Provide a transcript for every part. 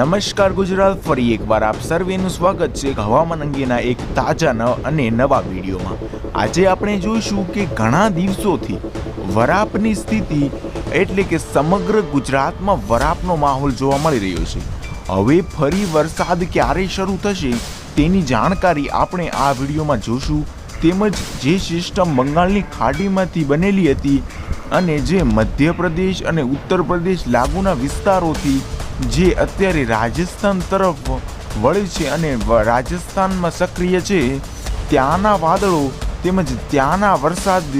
નમસ્કાર ગુજરાત, ફરી એકવાર આપ સર્વેનું સ્વાગત છે હવામાન અંગેના એક તાજા ન અને નવા વિડીયોમાં. આજે આપણે જોઈશું કે ઘણા દિવસોથી વરાપની સ્થિતિ એટલે કે સમગ્ર ગુજરાતમાં વરાપનો માહોલ જોવા મળી રહ્યો છે. હવે ફરી વરસાદ ક્યારે શરૂ થશે તેની જાણકારી આપણે આ વિડીયોમાં જોશું. તેમજ જે સિસ્ટમ બંગાળની ખાડીમાંથી બનેલી હતી અને જે મધ્યપ્રદેશ અને ઉત્તર પ્રદેશ લાગુના વિસ્તારોથી જે અત્યારે રાજસ્થાન તરફ વળે છે અને રાજસ્થાનમાં સક્રિય છે, ત્યાંના વાદળો તેમજ ત્યાંના વરસાદ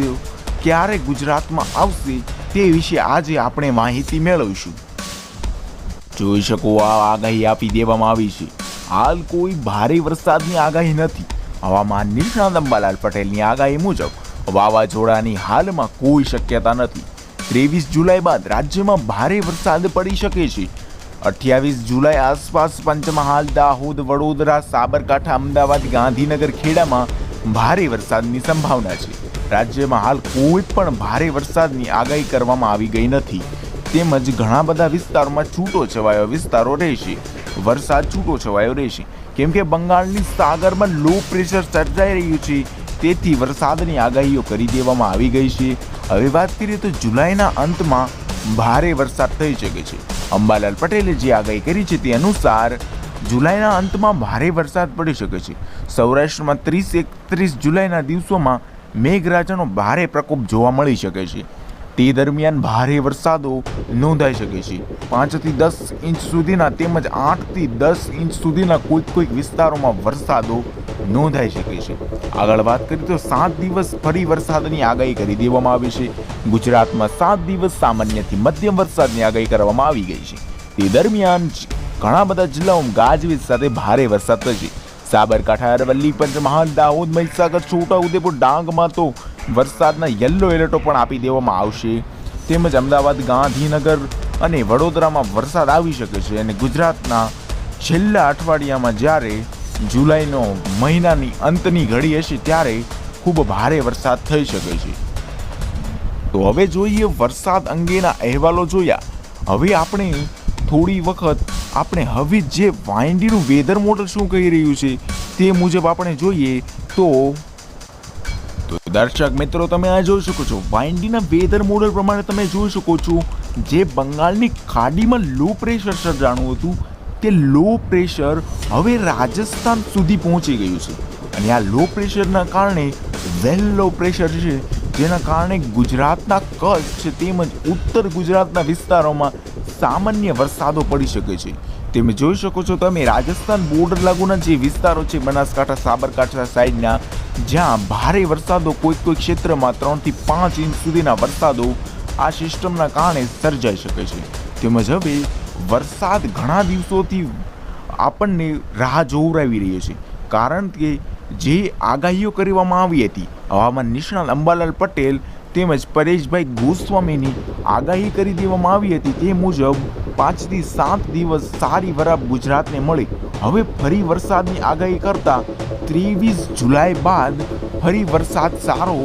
ક્યારે ગુજરાતમાં આવશે તે વિશે આજે આપણે માહિતી મેળવીશું. જોઈ શકો, આ આગાહી આપી દેવામાં આવી છે. હાલ કોઈ ભારે વરસાદની આગાહી નથી. હવામાન નિષ્ણાત અંબાલાલ પટેલની આગાહી મુજબ વાવાઝોડાની હાલમાં કોઈ શક્યતા નથી. ત્રેવીસ જુલાઈ બાદ રાજ્યમાં ભારે વરસાદ પડી શકે છે. અઠ્યાવીસ જુલાઈ આસપાસ પંચમહાલ, દાહોદ, વડોદરા, સાબરકાંઠા, અમદાવાદ, ગાંધીનગર, ખેડામાં ભારે વરસાદની સંભાવના છે. રાજ્યમાં હાલ કોઈ પણ ભારે વરસાદની આગાહી કરવામાં આવી ગઈ નથી. તેમજ ઘણા બધા વિસ્તારોમાં છૂટો છવાયો વિસ્તારો રહેશે. વરસાદ છૂટો છવાયો રહેશે. કેમ કે બંગાળની સાગરમાં લો પ્રેશર સર્જાઈ રહ્યું છે, તેથી વરસાદની આગાહીઓ કરી દેવામાં આવી ગઈ છે. હવે વાત કરીએ તો જુલાઈના અંતમાં ભારે વરસાદ થઈ શકે છે. અંબાલાલ પટેલે જે આગાહી કરી છે તે અનુસાર જુલાઈના અંતમાં ભારે વરસાદ પડી શકે છે. સૌરાષ્ટ્રમાં ત્રીસ એકત્રીસ જુલાઈના દિવસોમાં મેઘરાજાનો ભારે પ્રકોપ જોવા મળી શકે છે. તે દરમિયાન ભારે વરસાદો નોંધાઈ શકે છે. પાંચથી દસ ઇંચ સુધીના તેમજ આઠથી દસ ઇંચ સુધીના કોઈક કોઈક વિસ્તારોમાં વરસાદો નોંધાઈ શકે છે. આગળ વાત કરીએ તો સાત દિવસ ફરી વરસાદની આગાહી કરી દેવામાં આવી છે. ગુજરાતમાં સાત દિવસ સામાન્યથી મધ્યમ વરસાદની આગાહી કરવામાં આવી ગઈ છે. તે દરમિયાન ઘણા બધા જિલ્લાઓમાં ગાજવીજ સાથે ભારે વરસાદ થશે. સાબરકાંઠા, અરવલ્લી, પંચમહાલ, દાહોદ, મહીસાગર છોટાઉદેપુર ડાંગમાં તો વરસાદના યલો એલર્ટો પણ આપી દેવામાં આવશે. તેમજ અમદાવાદ, ગાંધીનગર અને વડોદરામાં વરસાદ આવી શકે છે. અને ગુજરાતના છેલ્લા અઠવાડિયામાં જ્યારે જુલાઈનો મહિનાની અંતની ઘડી હશે ત્યારે ખૂબ ભારે વરસાદ થઈ શકે છે. તો હવે જોઈએ વરસાદ અંગેના અહેવાલો જોયા. હવે આપણે થોડી વખત આપણે હવે જે વાઇન્ડીનું વેધર મોડલ શું કહી રહ્યું છે તે મુજબ આપણે જોઈએ તો તો દર્શક મિત્રો, તમે આ જોઈ શકો છો. વાઇન્ડીના વેધર મોડલ પ્રમાણે તમે જોઈ શકો છો. જે બંગાળની ખાડીમાં લો પ્રેશર સર્જાણું હતું. તે લો પ્રેશર હવે રાજસ્થાન સુધી પહોંચી ગયું છે. અને આ લો પ્રેશરના કારણે વેલ લો પ્રેશર છે, જેના કારણે ગુજરાતના કચ્છ તેમજ ઉત્તર ગુજરાતના વિસ્તારોમાં સામાન્ય વરસાદો પડી શકે છે. તમે જોઈ શકો છો તમે રાજસ્થાન બોર્ડર લાગુના જે વિસ્તારો છે, બનાસકાંઠા, સાબરકાંઠા સાઈડના, જ્યાં ભારે વરસાદો કોઈક કોઈ ક્ષેત્રમાં ત્રણથી પાંચ ઇંચ સુધીના વરસાદો આ સિસ્ટમના કારણે સર્જાઈ શકે છે. તેમજ હવે વરસાદ ઘણા દિવસોથી આપણને રાહ જોવરાવી રહ્યો છે. કારણ કે જે આગાહીઓ કરવામાં આવી હતી, હવામાન નિષ્ણાત અંબાલાલ પટેલ તેમજ પરેશભાઈ ગોસ્વામીની આગાહી કરી દેવામાં આવી હતી તે મુજબ પાંચથી સાત દિવસ સારી વરાપ ગુજરાતને મળી. હવે ફરી વરસાદની આગાહી કરતા ત્રેવીસ જુલાઈ બાદ ફરી વરસાદ સારો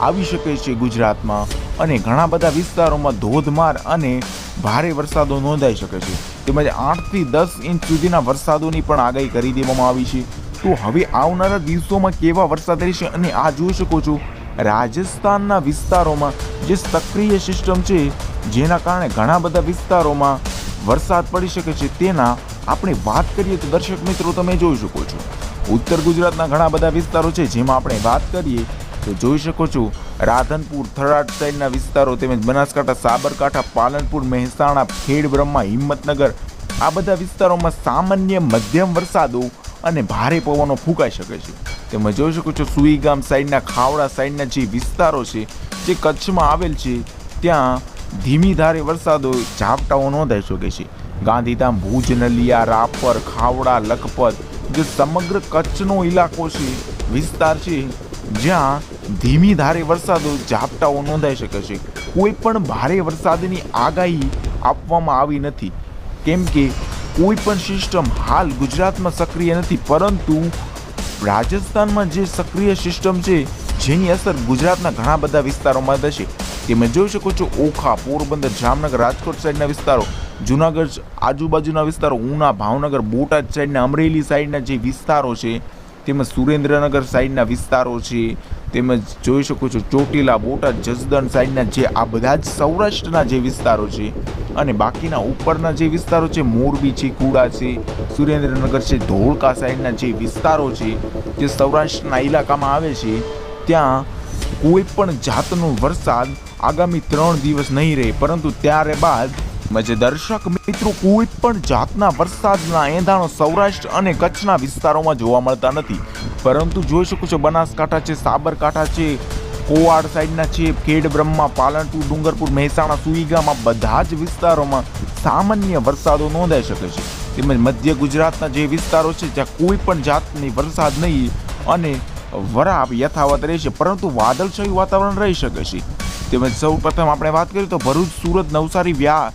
આવી શકે છે ગુજરાતમાં. અને ઘણા બધા વિસ્તારોમાં ધોધમાર અને ભારે વરસાદો નોંધાઈ શકે છે. તેમજ આઠથી દસ ઇંચ સુધીના વરસાદોની પણ આગાહી કરી દેવામાં આવી છે. તો હવે આવનારા દિવસોમાં કેવા વરસાદ રહેશે અને આ જોઈ શકો છો. રાજસ્થાનના વિસ્તારોમાં જે સક્રિય સિસ્ટમ છે, જેના કારણે ઘણા બધા વિસ્તારોમાં વરસાદ પડી શકે છે તેના આપણે વાત કરીએ તો દર્શક મિત્રો તમે જોઈ શકો છો. ઉત્તર ગુજરાતના ઘણા બધા વિસ્તારો છે, જેમાં આપણે વાત કરીએ તો જોઈ શકો છો રાધનપુર, થરાદ સાઈડના વિસ્તારો તેમજ બનાસકાંઠા, સાબરકાંઠા, પાલનપુર, મહેસાણા, ખેડ, બ્રહ્મા, હિંમતનગર આ બધા વિસ્તારોમાં સામાન્ય મધ્યમ વરસાદો અને ભારે પવનો ફૂંકાઈ શકે છે. તમે જોઈ શકો છો સુઈગામ સાઈડના, ખાવડા સાઈડના જે વિસ્તારો છે, જે કચ્છમાં આવેલ છે, ત્યાં ધીમી ધારે વરસાદો ઝાપટાઓ નોંધાઈ શકે છે. ગાંધીધામ, ભુજ, નલિયા, રાપર, ખાવડા, લખપત જે સમગ્ર કચ્છનો ઇલાકો છે, વિસ્તાર છે, જ્યાં ધીમી ધારે વરસાદો ઝાપટાઓ નોંધાઈ શકે છે. કોઈ પણ ભારે વરસાદની આગાહી આપવામાં આવી નથી. કેમ કે કોઈ પણ સિસ્ટમ હાલ ગુજરાતમાં સક્રિય નથી, પરંતુ રાજસ્થાનમાં જે સક્રિય સિસ્ટમ છે, જેની અસર ગુજરાતના ઘણા બધા વિસ્તારોમાં થશે. તમે જોઈ શકો છો, ઓખા, પોરબંદર, જામનગર, રાજકોટ સાઈડના વિસ્તારો, જુનાગઢ આજુબાજુના વિસ્તારો, ઉના, ભાવનગર, બોટાદ સાઈડના, અમરેલી સાઈડના જે વિસ્તારો છે તેમજ સુરેન્દ્રનગર સાઈડના વિસ્તારો છે તેમજ જોઈ શકો છો ચોટીલા, બોટાદ, જસદણ સાઈડના જે આ બધા જ સૌરાષ્ટ્રના જે વિસ્તારો છે અને બાકીના ઉપરના જે વિસ્તારો છે, મોરબી છે, કુડા છે, સુરેન્દ્રનગર છે, ધોળકા સાઈડના જે વિસ્તારો છે, જે સૌરાષ્ટ્રના ઇલાકામાં આવે છે, ત્યાં કોઈ પણ જાતનો વરસાદ આગામી ત્રણ દિવસ નહીં રહે. પરંતુ ત્યારે બાદ જે દર્શક મિત્રો કોઈ પણ જાતના વરસાદના એંધાણો સૌરાષ્ટ્ર અને કચ્છના વિસ્તારોમાં જોવા મળતા નથી. પરંતુ જોઈ શકો છો બનાસકાંઠા છે, સાબરકાંઠા છે, કોવાડ સાઈડના છે, ખેડ બ્રહ્મા, પાલનપુર, ડુંગરપુર, મહેસાણા, સુઈગામાં બધા જ વિસ્તારોમાં સામાન્ય વરસાદો નોંધાઈ શકે છે. તેમજ મધ્ય ગુજરાતના જે વિસ્તારો છે, જ્યાં કોઈ પણ જાતની વરસાદ નહીં અને વરાપ યથાવત રહેશે, પરંતુ વાદળછાયું વાતાવરણ રહી શકે છે. તેમજ સૌ પ્રથમ આપણે વાત કરીએ તો ભરૂચ, સુરત, નવસારી વ્યા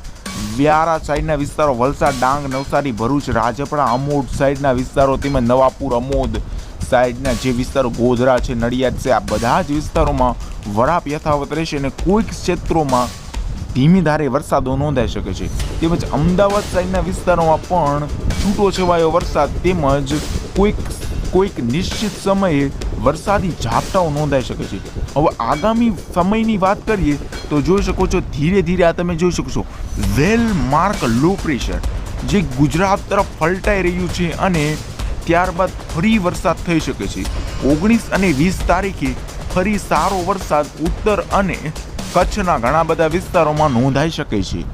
વ્યારા સાઈડના વિસ્તારો વલસાડ, ડાંગ, નવસારી, ભરૂચ રાજપરા અમોદ સાઈડના વિસ્તારો તેમજ નવાપુર, અમોદ સાઈડના જે વિસ્તારો, ગોધરા છે, નડિયાદ છે, આ બધા જ વિસ્તારોમાં વરાપ યથાવત રહેશે અને કોઈક ક્ષેત્રોમાં ધીમી ધારે વરસાદો નોંધાઈ શકે છે. તેમજ અમદાવાદ સાઈડના વિસ્તારોમાં પણ છૂટો છવાયો વરસાદ તેમજ કોઈક કોઈક નિશ્ચિત સમયે વરસાદી ઝાપટાઓ નોંધાઈ શકે છે. હવે આગામી સમયની વાત કરીએ તો જોઈ શકો છો ધીરે ધીરે આ તમે જોઈ શકો છો વેલ માર્ક લો પ્રેશર, જે ગુજરાત તરફ ફલટાઈ રહ્યું છે અને ત્યારબાદ ફરી વરસાદ થઈ શકે છે. ઓગણીસ અને વીસ તારીખે ફરી સારો વરસાદ ઉત્તર અને કચ્છના ઘણા બધા વિસ્તારોમાં નોંધાઈ શકે છે.